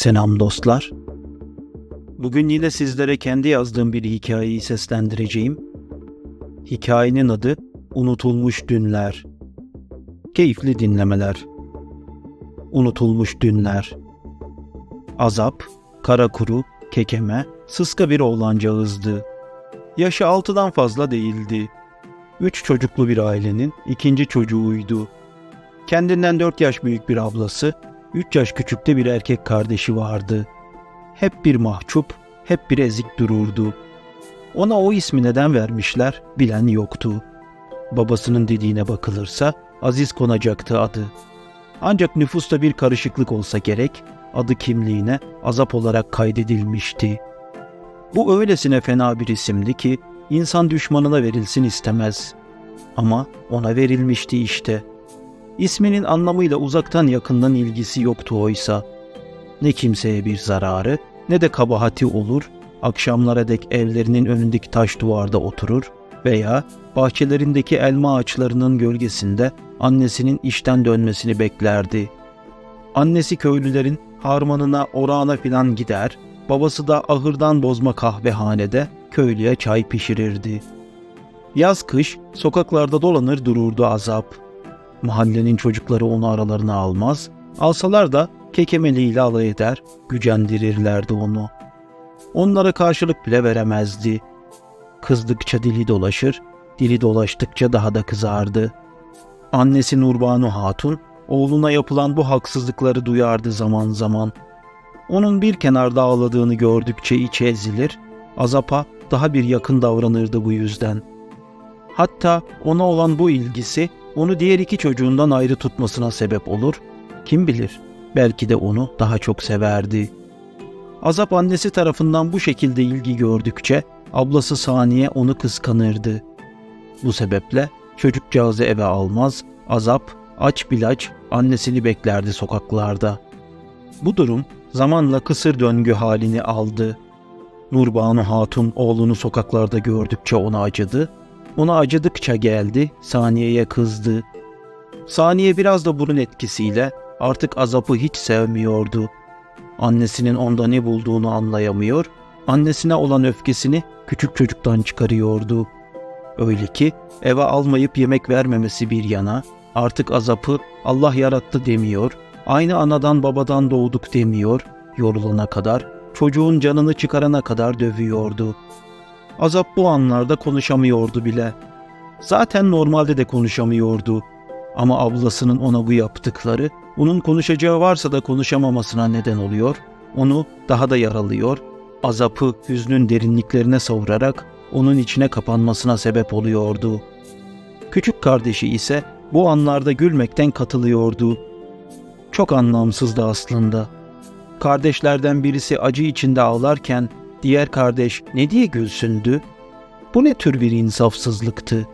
Selam dostlar. Bugün yine sizlere kendi yazdığım bir hikayeyi seslendireceğim. Hikayenin adı Unutulmuş Dünler. Keyifli dinlemeler. Unutulmuş Dünler. Azap, kara kuru, kekeme, sıska bir oğlancağızdı. Yaşı altıdan fazla değildi. Üç çocuklu bir ailenin ikinci çocuğuydu. Kendinden dört yaş büyük bir ablası, üç yaş küçükte bir erkek kardeşi vardı. Hep bir mahcup, hep bir ezik dururdu. Ona o ismi neden vermişler bilen yoktu. Babasının dediğine bakılırsa Aziz konacaktı adı. Ancak nüfusta bir karışıklık olsa gerek, adı kimliğine azap olarak kaydedilmişti. Bu öylesine fena bir isimdi ki insan düşmanına verilsin istemez. Ama ona verilmişti işte. İsminin anlamıyla uzaktan yakından ilgisi yoktu oysa. Ne kimseye bir zararı ne de kabahati olur, akşamlara dek evlerinin önündeki taş duvarda oturur veya bahçelerindeki elma ağaçlarının gölgesinde annesinin işten dönmesini beklerdi. Annesi köylülerin harmanına, orağına filan gider, babası da ahırdan bozma kahvehanede köylüye çay pişirirdi. Yaz kış sokaklarda dolanır dururdu azap. Mahallenin çocukları onu aralarına almaz, alsalar da kekemeliğiyle alay eder, gücendirirlerdi onu. Onlara karşılık bile veremezdi. Kızdıkça dili dolaşır, dili dolaştıkça daha da kızardı. Annesi Nurbanu Hatun, oğluna yapılan bu haksızlıkları duyardı zaman zaman. Onun bir kenarda ağladığını gördükçe içi ezilir, azapa daha bir yakın davranırdı bu yüzden. Hatta ona olan bu ilgisi onu diğer iki çocuğundan ayrı tutmasına sebep olur. Kim bilir, belki de onu daha çok severdi. Azap annesi tarafından bu şekilde ilgi gördükçe ablası Saniye onu kıskanırdı. Bu sebeple çocukcağızı eve almaz, Azap aç bilaç annesini beklerdi sokaklarda. Bu durum zamanla kısır döngü halini aldı. Nurbanu Hatun oğlunu sokaklarda gördükçe ona acıdı, ona acıdıkça geldi, Saniye'ye kızdı. Saniye biraz da bunun etkisiyle artık azapı hiç sevmiyordu. Annesinin onda ne bulduğunu anlayamıyor, annesine olan öfkesini küçük çocuktan çıkarıyordu. Öyle ki eve almayıp yemek vermemesi bir yana artık azapı Allah yarattı demiyor, aynı anadan babadan doğduk demiyor, yorulana kadar, çocuğun canını çıkarana kadar dövüyordu.'' Azap bu anlarda konuşamıyordu bile. Zaten normalde de konuşamıyordu. Ama ablasının ona bu yaptıkları, onun konuşacağı varsa da konuşamamasına neden oluyor, onu daha da yaralıyor, azapı hüznün derinliklerine savurarak onun içine kapanmasına sebep oluyordu. Küçük kardeşi ise bu anlarda gülmekten katılıyordu. Çok anlamsızdı aslında. Kardeşlerden birisi acı içinde ağlarken Diğer kardeş ne diye gülsündü? Bu ne tür bir insafsızlıktı?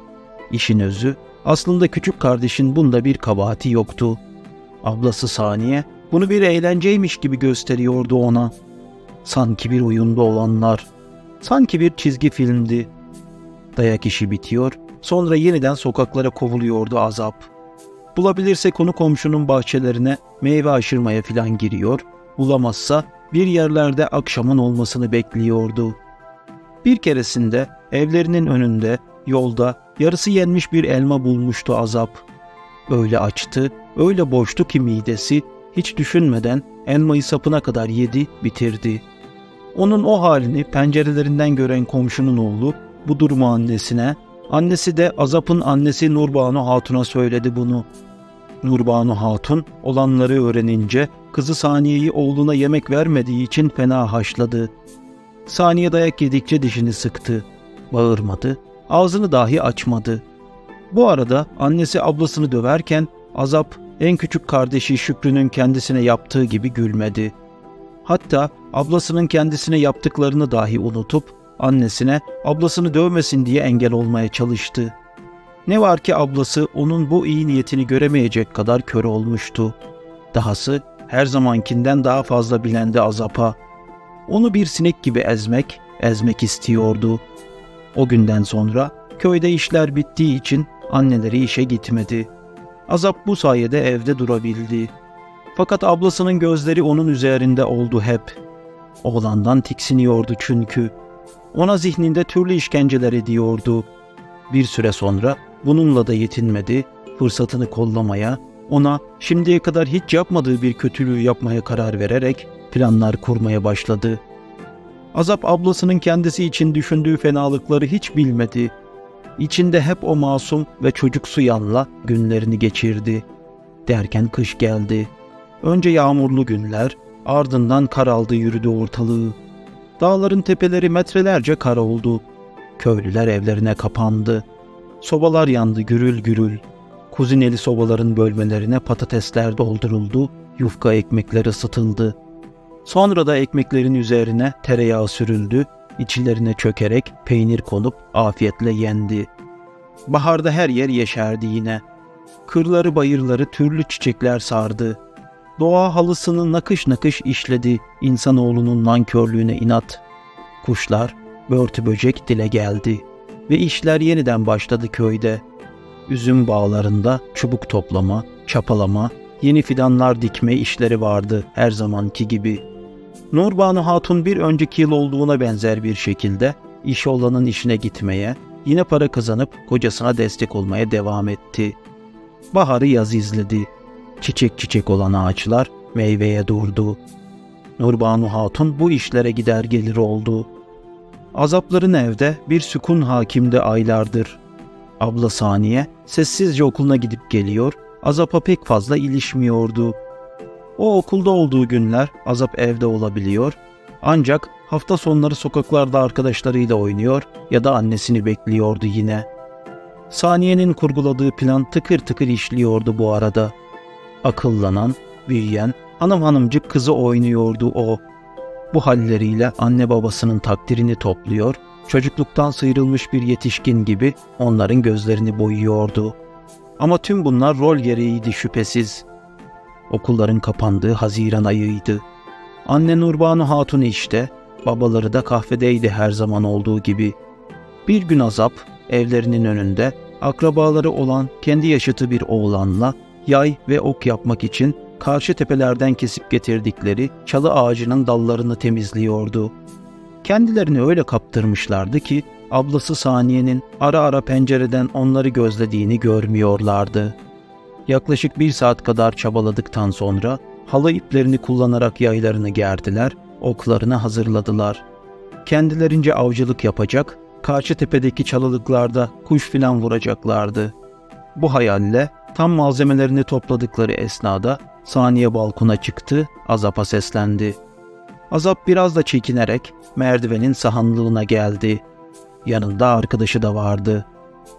İşin özü aslında küçük kardeşin bunda bir kabahati yoktu. Ablası Saniye bunu bir eğlenceymiş gibi gösteriyordu ona. Sanki bir oyunda olanlar. Sanki bir çizgi filmdi. Dayak işi bitiyor, sonra yeniden sokaklara kovuluyordu azap. Bulabilirse konu komşunun bahçelerine meyve aşırmaya filan giriyor, bulamazsa bir yerlerde akşamın olmasını bekliyordu. Bir keresinde evlerinin önünde, yolda yarısı yenmiş bir elma bulmuştu azap. Öyle açtı, öyle boştu ki midesi hiç düşünmeden elmayı sapına kadar yedi, bitirdi. Onun o halini pencerelerinden gören komşunun oğlu bu durumu annesine, annesi de Azap'ın annesi Nurbanu Hatun'a söyledi bunu. Nurbanu Hatun olanları öğrenince kızı Saniye'yi oğluna yemek vermediği için fena haşladı. Saniye dayak yedikçe dişini sıktı. Bağırmadı, ağzını dahi açmadı. Bu arada annesi ablasını döverken Azap en küçük kardeşi Şükrü'nün kendisine yaptığı gibi gülmedi. Hatta ablasının kendisine yaptıklarını dahi unutup annesine ablasını dövmesin diye engel olmaya çalıştı. Ne var ki ablası onun bu iyi niyetini göremeyecek kadar kör olmuştu. Dahası her zamankinden daha fazla bilendi azapa. Onu bir sinek gibi ezmek, ezmek istiyordu. O günden sonra köyde işler bittiği için anneleri işe gitmedi. Azap bu sayede evde durabildi. Fakat ablasının gözleri onun üzerinde oldu hep. Oğlandan tiksiniyordu çünkü. Ona zihninde türlü işkenceler ediyordu. Bir süre sonra bununla da yetinmedi, fırsatını kollamaya, ona şimdiye kadar hiç yapmadığı bir kötülüğü yapmaya karar vererek planlar kurmaya başladı. Azap ablasının kendisi için düşündüğü fenalıkları hiç bilmedi. İçinde hep o masum ve çocuksu yanla günlerini geçirdi. Derken kış geldi. Önce yağmurlu günler, ardından kar aldı yürüdü ortalığı. Dağların tepeleri metrelerce kar oldu. Köylüler evlerine kapandı. Sobalar yandı gürül gürül. Kuzineli sobaların bölmelerine patatesler dolduruldu, yufka ekmekler ısıtıldı. Sonra da ekmeklerin üzerine tereyağı sürüldü, içlerine çökerek peynir konup afiyetle yendi. Baharda her yer yeşerdi yine. Kırları bayırları türlü çiçekler sardı. Doğa halısını nakış nakış işledi insanoğlunun nankörlüğüne inat. Kuşlar, börtü böcek dile geldi ve işler yeniden başladı köyde. Üzüm bağlarında çubuk toplama, çapalama, yeni fidanlar dikme işleri vardı her zamanki gibi. Nurbanu Hatun bir önceki yıl olduğuna benzer bir şekilde iş olanın işine gitmeye, yine para kazanıp kocasına destek olmaya devam etti. Baharı yaz izledi. Çiçek çiçek olan ağaçlar meyveye durdu. Nurbanu Hatun bu işlere gider gelir oldu. Azapların evde bir sükun hakimde aylardır. Abla Saniye sessizce okuluna gidip geliyor, Azap'a pek fazla ilişmiyordu. O okulda olduğu günler Azap evde olabiliyor, ancak hafta sonları sokaklarda arkadaşlarıyla oynuyor ya da annesini bekliyordu yine. Saniye'nin kurguladığı plan tıkır tıkır işliyordu bu arada. Akıllanan, büyüyen, hanım hanımcık kızı oynuyordu o. Bu halleriyle anne babasının takdirini topluyor, çocukluktan sıyrılmış bir yetişkin gibi onların gözlerini boyuyordu. Ama tüm bunlar rol gereğiydi şüphesiz. Okulların kapandığı Haziran ayıydı. Anne Nurbanu Hatun işte, babaları da kahvedeydi her zaman olduğu gibi. Bir gün azap, evlerinin önünde akrabaları olan kendi yaşıtı bir oğlanla yay ve ok yapmak için karşı tepelerden kesip getirdikleri çalı ağacının dallarını temizliyordu. Kendilerini öyle kaptırmışlardı ki ablası Saniye'nin ara ara pencereden onları gözlediğini görmüyorlardı. Yaklaşık bir saat kadar çabaladıktan sonra halı iplerini kullanarak yaylarını gerdiler, oklarını hazırladılar. Kendilerince avcılık yapacak, karşı tepedeki çalılıklarda kuş filan vuracaklardı. Bu hayalle tam malzemelerini topladıkları esnada Saniye balkona çıktı, Azap'a seslendi. Azap biraz da çekinerek merdivenin sahanlığına geldi. Yanında arkadaşı da vardı.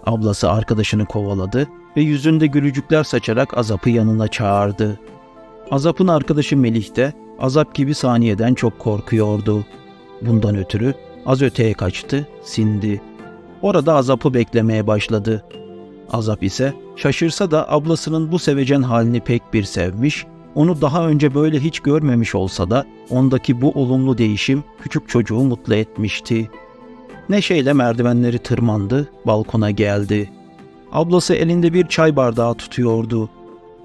Ablası arkadaşını kovaladı ve yüzünde gülücükler saçarak Azap'ı yanına çağırdı. Azap'ın arkadaşı Melih de Azap gibi saniyeden çok korkuyordu. Bundan ötürü az öteye kaçtı, sindi. Orada Azap'ı beklemeye başladı. Azap ise şaşırsa da ablasının bu sevecen halini pek bir sevmiş, onu daha önce böyle hiç görmemiş olsa da ondaki bu olumlu değişim küçük çocuğu mutlu etmişti. Neşeyle merdivenleri tırmandı, balkona geldi. Ablası elinde bir çay bardağı tutuyordu.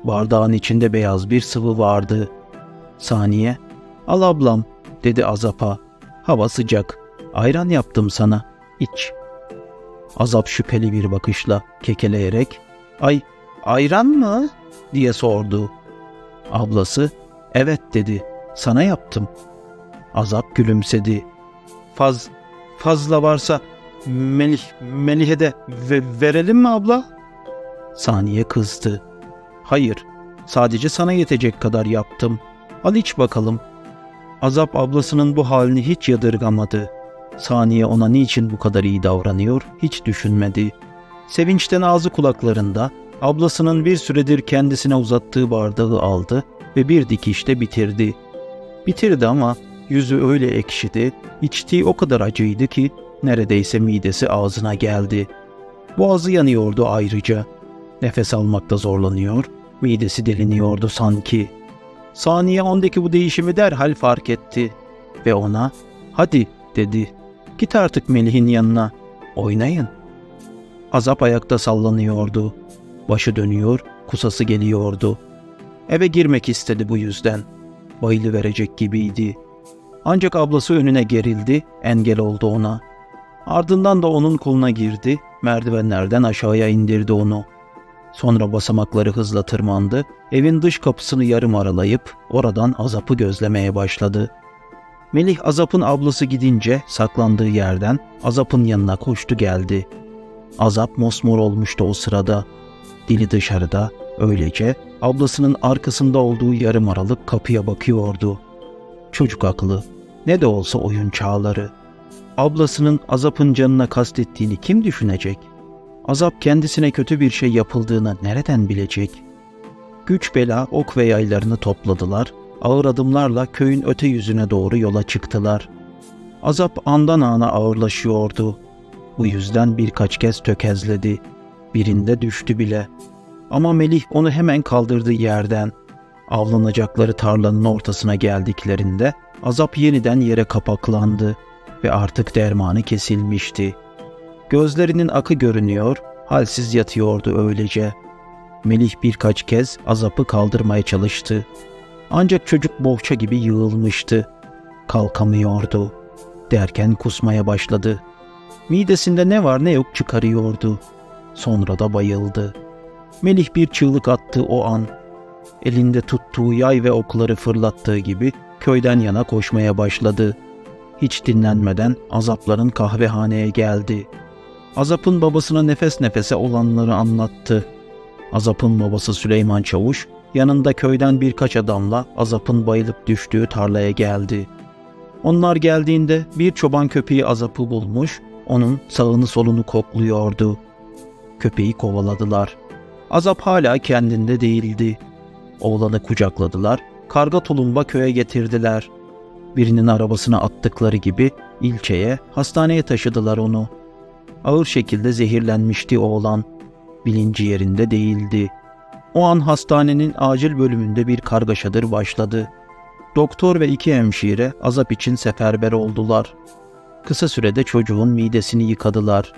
Bardağın içinde beyaz bir sıvı vardı. Saniye, al ablam, dedi Azap'a. Hava sıcak, ayran yaptım sana, iç. Azap şüpheli bir bakışla kekeleyerek, ay, ayran mı? diye sordu. Ablası, evet dedi, sana yaptım. Azap gülümsedi. Faz, fazla varsa Melih, Melih'e de ve, verelim mi abla? Saniye kızdı. Hayır, sadece sana yetecek kadar yaptım. Al iç bakalım. Azap ablasının bu halini hiç yadırgamadı. Saniye ona niçin bu kadar iyi davranıyor hiç düşünmedi. Sevinçten ağzı kulaklarında ablasının bir süredir kendisine uzattığı bardağı aldı ve bir dikişte bitirdi. Bitirdi ama yüzü öyle ekşidi, içtiği o kadar acıydı ki neredeyse midesi ağzına geldi. Boğazı yanıyordu ayrıca. Nefes almakta zorlanıyor, midesi deliniyordu sanki. Saniye ondaki bu değişimi derhal fark etti ve ona "Hadi" dedi. "Git artık Melih'in yanına. Oynayın." Azap ayakta sallanıyordu. Başı dönüyor, kusası geliyordu. Eve girmek istedi bu yüzden. Bayılı verecek gibiydi. Ancak ablası önüne gerildi, engel oldu ona. Ardından da onun koluna girdi, merdivenlerden aşağıya indirdi onu. Sonra basamakları hızla tırmandı, evin dış kapısını yarım aralayıp oradan Azap'ı gözlemeye başladı. Melih Azap'ın ablası gidince saklandığı yerden Azap'ın yanına koştu geldi. Azap mosmor olmuştu o sırada. Dili dışarıda, öylece ablasının arkasında olduğu yarım aralık kapıya bakıyordu. Çocuk aklı, ne de olsa oyun çağları. Ablasının Azap'ın canına kastettiğini kim düşünecek? Azap kendisine kötü bir şey yapıldığını nereden bilecek? Güç bela ok ve yaylarını topladılar, ağır adımlarla köyün öte yüzüne doğru yola çıktılar. Azap andan ana ağırlaşıyordu. Bu yüzden birkaç kez tökezledi. Birinde düştü bile. Ama Melih onu hemen kaldırdığı yerden. Avlanacakları tarlanın ortasına geldiklerinde azap yeniden yere kapaklandı ve artık dermanı kesilmişti. Gözlerinin akı görünüyor, halsiz yatıyordu öylece. Melih birkaç kez azapı kaldırmaya çalıştı. Ancak çocuk bohça gibi yığılmıştı. Kalkamıyordu. Derken kusmaya başladı. Midesinde ne var ne yok çıkarıyordu. Sonra da bayıldı. Melih bir çığlık attı o an. Elinde tuttuğu yay ve okları fırlattığı gibi köyden yana koşmaya başladı. Hiç dinlenmeden azapların kahvehaneye geldi. Azap'ın babasına nefes nefese olanları anlattı. Azap'ın babası Süleyman Çavuş yanında köyden birkaç adamla Azap'ın bayılıp düştüğü tarlaya geldi. Onlar geldiğinde bir çoban köpeği Azap'ı bulmuş, onun sağını solunu kokluyordu. Köpeği kovaladılar. Azap hala kendinde değildi. Oğlanı kucakladılar, karga tulumba köye getirdiler. Birinin arabasına attıkları gibi ilçeye, hastaneye taşıdılar onu. Ağır şekilde zehirlenmişti oğlan. Bilinci yerinde değildi. O an hastanenin acil bölümünde bir kargaşadır başladı. Doktor ve iki hemşire azap için seferber oldular. Kısa sürede çocuğun midesini yıkadılar.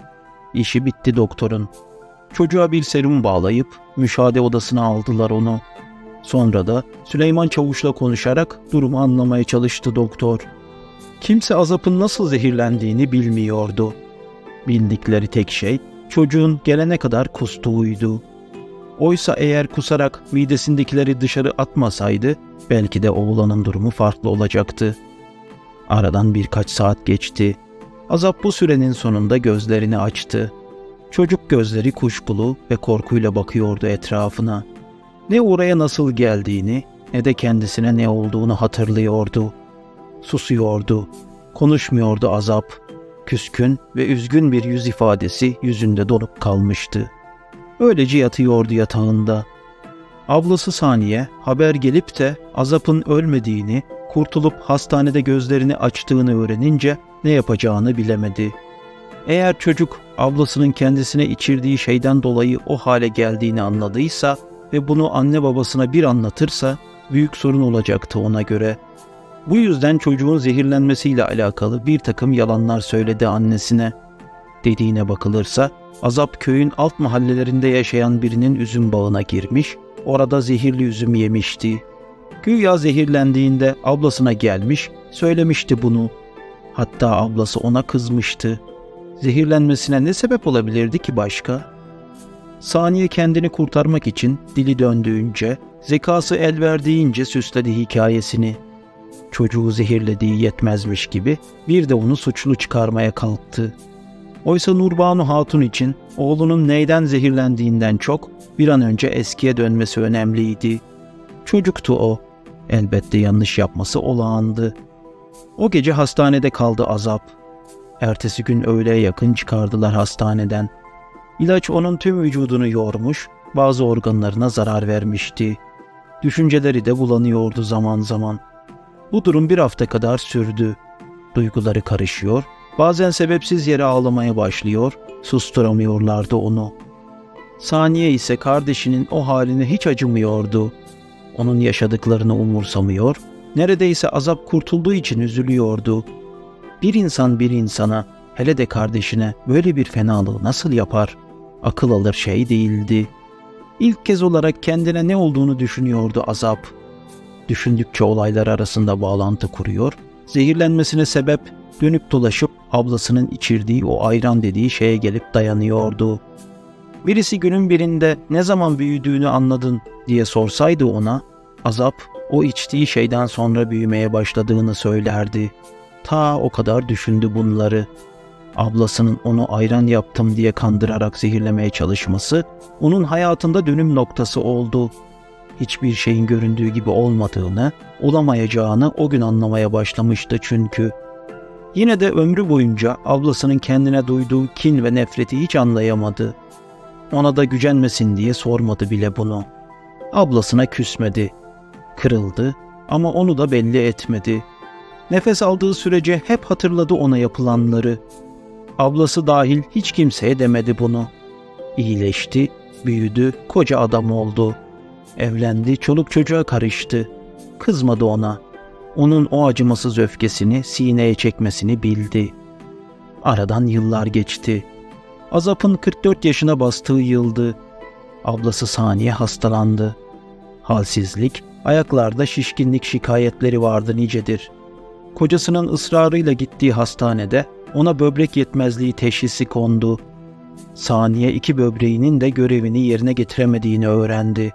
İşi bitti doktorun. Çocuğa bir serum bağlayıp müşahede odasına aldılar onu. Sonra da Süleyman Çavuş'la konuşarak durumu anlamaya çalıştı doktor. Kimse azapın nasıl zehirlendiğini bilmiyordu. Bildikleri tek şey çocuğun gelene kadar kustuğuydu. Oysa eğer kusarak midesindekileri dışarı atmasaydı belki de oğlanın durumu farklı olacaktı. Aradan birkaç saat geçti. Azap bu sürenin sonunda gözlerini açtı. Çocuk gözleri kuşkulu ve korkuyla bakıyordu etrafına. Ne oraya nasıl geldiğini ne de kendisine ne olduğunu hatırlıyordu. Susuyordu. Konuşmuyordu azap. Küskün ve üzgün bir yüz ifadesi yüzünde donup kalmıştı. Öylece yatıyordu yatağında. Ablası Saniye haber gelip de Azap'ın ölmediğini, kurtulup hastanede gözlerini açtığını öğrenince ne yapacağını bilemedi. Eğer çocuk ablasının kendisine içirdiği şeyden dolayı o hale geldiğini anladıysa ve bunu anne babasına bir anlatırsa büyük sorun olacaktı ona göre. Bu yüzden çocuğun zehirlenmesiyle alakalı bir takım yalanlar söyledi annesine. Dediğine bakılırsa Azap köyün alt mahallelerinde yaşayan birinin üzüm bağına girmiş, orada zehirli üzüm yemişti. Güya zehirlendiğinde ablasına gelmiş, söylemişti bunu. Hatta ablası ona kızmıştı. Zehirlenmesine ne sebep olabilirdi ki başka? Saniye kendini kurtarmak için dili döndüğünce, zekası el verdiğince süsledi hikayesini. Çocuğu zehirlediği yetmezmiş gibi bir de onu suçlu çıkarmaya kalktı. Oysa Nurbanu Hatun için oğlunun neyden zehirlendiğinden çok bir an önce eskiye dönmesi önemliydi. Çocuktu o. Elbette yanlış yapması olağandı. O gece hastanede kaldı azap. Ertesi gün öğleye yakın çıkardılar hastaneden. İlaç onun tüm vücudunu yormuş, bazı organlarına zarar vermişti. Düşünceleri de bulanıyordu zaman zaman. Bu durum bir hafta kadar sürdü. Duyguları karışıyor, bazen sebepsiz yere ağlamaya başlıyor, susturamıyorlardı onu. Saniye ise kardeşinin o haline hiç acımıyordu. Onun yaşadıklarını umursamıyor, neredeyse azap kurtulduğu için üzülüyordu. Bir insan bir insana, hele de kardeşine böyle bir fenalığı nasıl yapar? Akıl alır şey değildi. İlk kez olarak kendine ne olduğunu düşünüyordu azap. Düşündükçe olaylar arasında bağlantı kuruyor, zehirlenmesine sebep dönüp dolaşıp ablasının içirdiği o ayran dediği şeye gelip dayanıyordu. Birisi günün birinde ne zaman büyüdüğünü anladın diye sorsaydı ona, azap o içtiği şeyden sonra büyümeye başladığını söylerdi. Ta o kadar düşündü bunları. Ablasının onu ayran yaptım diye kandırarak zehirlemeye çalışması onun hayatında dönüm noktası oldu. Hiçbir şeyin göründüğü gibi olmadığını, olamayacağını o gün anlamaya başlamıştı çünkü. Yine de ömrü boyunca ablasının kendine duyduğu kin ve nefreti hiç anlayamadı. Ona da gücenmesin diye sormadı bile bunu. Ablasına küsmedi. Kırıldı ama onu da belli etmedi. Nefes aldığı sürece hep hatırladı ona yapılanları. Ablası dahil hiç kimseye demedi bunu. İyileşti, büyüdü, koca adam oldu. Evlendi, çoluk çocuğa karıştı. Kızmadı ona. Onun o acımasız öfkesini sineye çekmesini bildi. Aradan yıllar geçti. Azap'ın 44 yaşına bastığı yıldı. Ablası Saniye hastalandı. Halsizlik, ayaklarda şişkinlik şikayetleri vardı nicedir. Kocasının ısrarıyla gittiği hastanede ona böbrek yetmezliği teşhisi kondu. Saniye iki böbreğinin de görevini yerine getiremediğini öğrendi.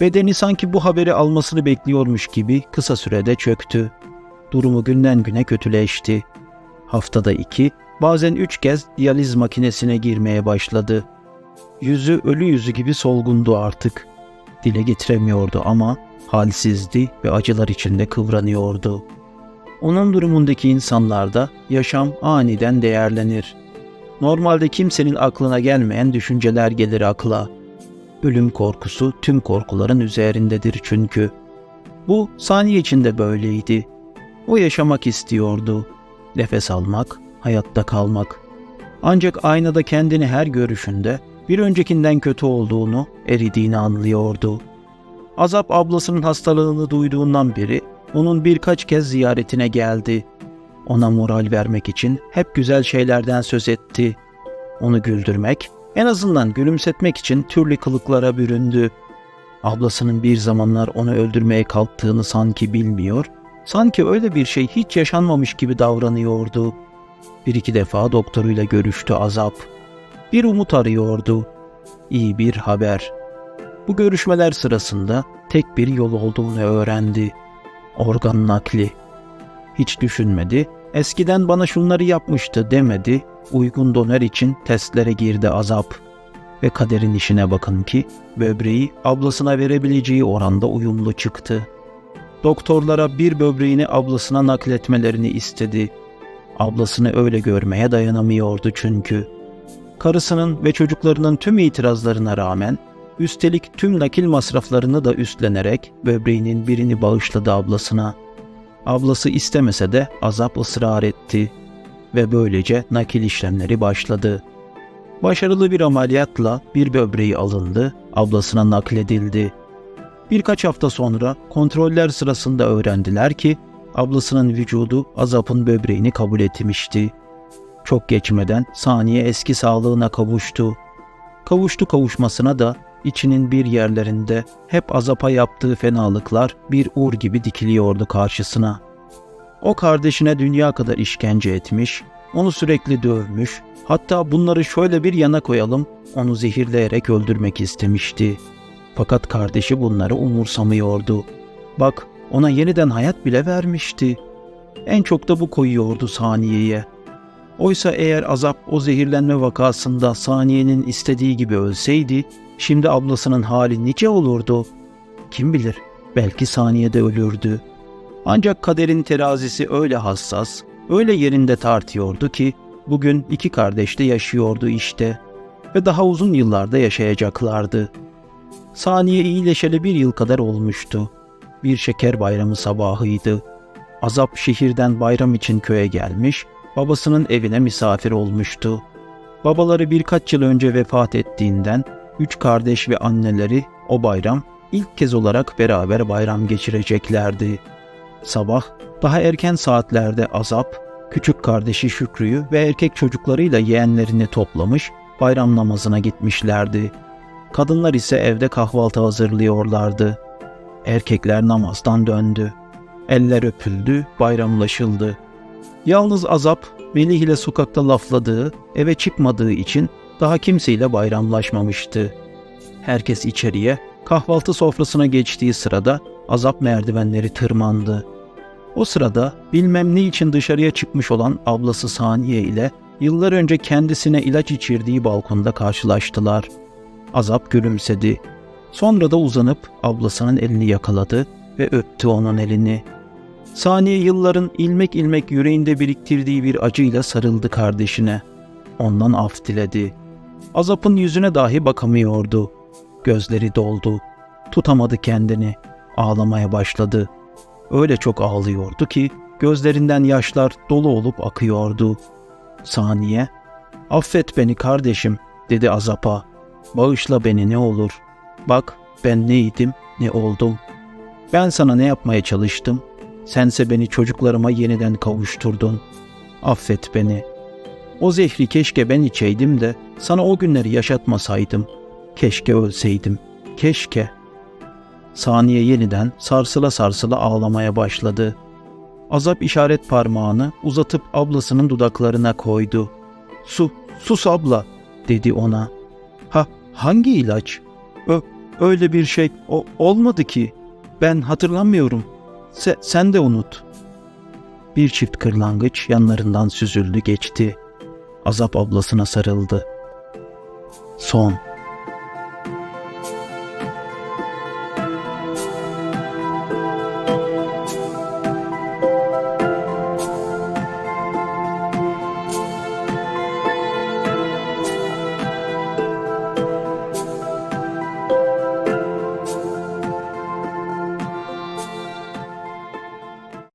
Bedeni sanki bu haberi almasını bekliyormuş gibi kısa sürede çöktü. Durumu günden güne kötüleşti. Haftada iki, bazen üç kez diyaliz makinesine girmeye başladı. Yüzü ölü yüzü gibi solgundu artık. Dile getiremiyordu ama halsizdi ve acılar içinde kıvranıyordu. Onun durumundaki insanlarda yaşam aniden değerlenir. Normalde kimsenin aklına gelmeyen düşünceler gelir akla. Ölüm korkusu tüm korkuların üzerindedir çünkü. Bu saniye içinde böyleydi. O yaşamak istiyordu. Nefes almak, hayatta kalmak. Ancak aynada kendini her görüşünde bir öncekinden kötü olduğunu, eridiğini anlıyordu. Azap ablasının hastalığını duyduğundan beri onun birkaç kez ziyaretine geldi. Ona moral vermek için hep güzel şeylerden söz etti. Onu güldürmek, en azından gülümsetmek için türlü kılıklara büründü. Ablasının bir zamanlar onu öldürmeye kalktığını sanki bilmiyor, sanki öyle bir şey hiç yaşanmamış gibi davranıyordu. Bir iki defa doktoruyla görüştü azap. Bir umut arıyordu. İyi bir haber. Bu görüşmeler sırasında tek bir yol olduğunu öğrendi. Organ nakli. Hiç düşünmedi, eskiden bana şunları yapmıştı demedi, uygun donör için testlere girdi azap. Ve kaderin işine bakın ki böbreği ablasına verebileceği oranda uyumlu çıktı. Doktorlara bir böbreğini ablasına nakletmelerini istedi. Ablasını öyle görmeye dayanamıyordu çünkü. Karısının ve çocuklarının tüm itirazlarına rağmen üstelik tüm nakil masraflarını da üstlenerek böbreğinin birini bağışladı ablasına. Ablası istemese de azap ısrar etti ve böylece nakil işlemleri başladı. Başarılı bir ameliyatla bir böbreği alındı, ablasına nakledildi. Birkaç hafta sonra kontroller sırasında öğrendiler ki ablasının vücudu azapın böbreğini kabul etmişti. Çok geçmeden saniye eski sağlığına kavuştu. Kavuştu kavuşmasına da içinin bir yerlerinde hep azapa yaptığı fenalıklar bir ur gibi dikiliyordu karşısına. O kardeşine dünya kadar işkence etmiş, onu sürekli dövmüş, hatta bunları şöyle bir yana koyalım, onu zehirleyerek öldürmek istemişti. Fakat kardeşi bunları umursamıyordu. Bak, ona yeniden hayat bile vermişti. En çok da bu koyuyordu saniyeye. Oysa eğer azap o zehirlenme vakasında saniyenin istediği gibi ölseydi, şimdi ablasının hali nice olurdu? Kim bilir, belki saniyede ölürdü. Ancak kaderin terazisi öyle hassas, öyle yerinde tartıyordu ki, bugün iki kardeş de yaşıyordu işte ve daha uzun yıllarda yaşayacaklardı. Saniye iyileşeli bir yıl kadar olmuştu. Bir şeker bayramı sabahıydı. Azap şehirden bayram için köye gelmiş, babasının evine misafir olmuştu. Babaları birkaç yıl önce vefat ettiğinden üç kardeş ve anneleri o bayram ilk kez olarak beraber bayram geçireceklerdi. Sabah daha erken saatlerde Azap, küçük kardeşi Şükrü'yü ve erkek çocuklarıyla yeğenlerini toplamış bayram namazına gitmişlerdi. kadınlar ise evde kahvaltı hazırlıyorlardı. Erkekler namazdan döndü. Eller öpüldü, bayramlaşıldı. Yalnız Azap, Melih ile sokakta lafladığı, eve çıkmadığı için daha kimseyle bayramlaşmamıştı. Herkes içeriye, kahvaltı sofrasına geçtiği sırada Azap merdivenleri tırmandı. O sırada bilmem ne için dışarıya çıkmış olan ablası Saniye ile yıllar önce kendisine ilaç içirdiği balkonda karşılaştılar. Azap gülümsedi. Sonra da uzanıp ablasının elini yakaladı ve öptü onun elini. Saniye yılların ilmek ilmek yüreğinde biriktirdiği bir acıyla sarıldı kardeşine. Ondan af diledi. Azap'ın yüzüne dahi bakamıyordu. Gözleri doldu. Tutamadı kendini. Ağlamaya başladı. Öyle çok ağlıyordu ki gözlerinden yaşlar dolu olup akıyordu. Saniye, affet beni kardeşim dedi Azap'a. Bağışla beni ne olur. Bak ben neydim ne oldum. Ben sana ne yapmaya çalıştım. Sense beni çocuklarıma yeniden kavuşturdun. Affet beni. O zehri keşke ben içeydim de sana o günleri yaşatmasaydım. Keşke ölseydim. Keşke. Saniye yeniden sarsıla sarsıla ağlamaya başladı. Azap işaret parmağını uzatıp ablasının dudaklarına koydu. Su, sus abla dedi ona. Ha hangi ilaç? Ö, öyle bir şey o, olmadı ki. Ben hatırlamıyorum. Se, sen de unut. Bir çift kırlangıç yanlarından süzüldü geçti. Azap ablasına sarıldı. Son.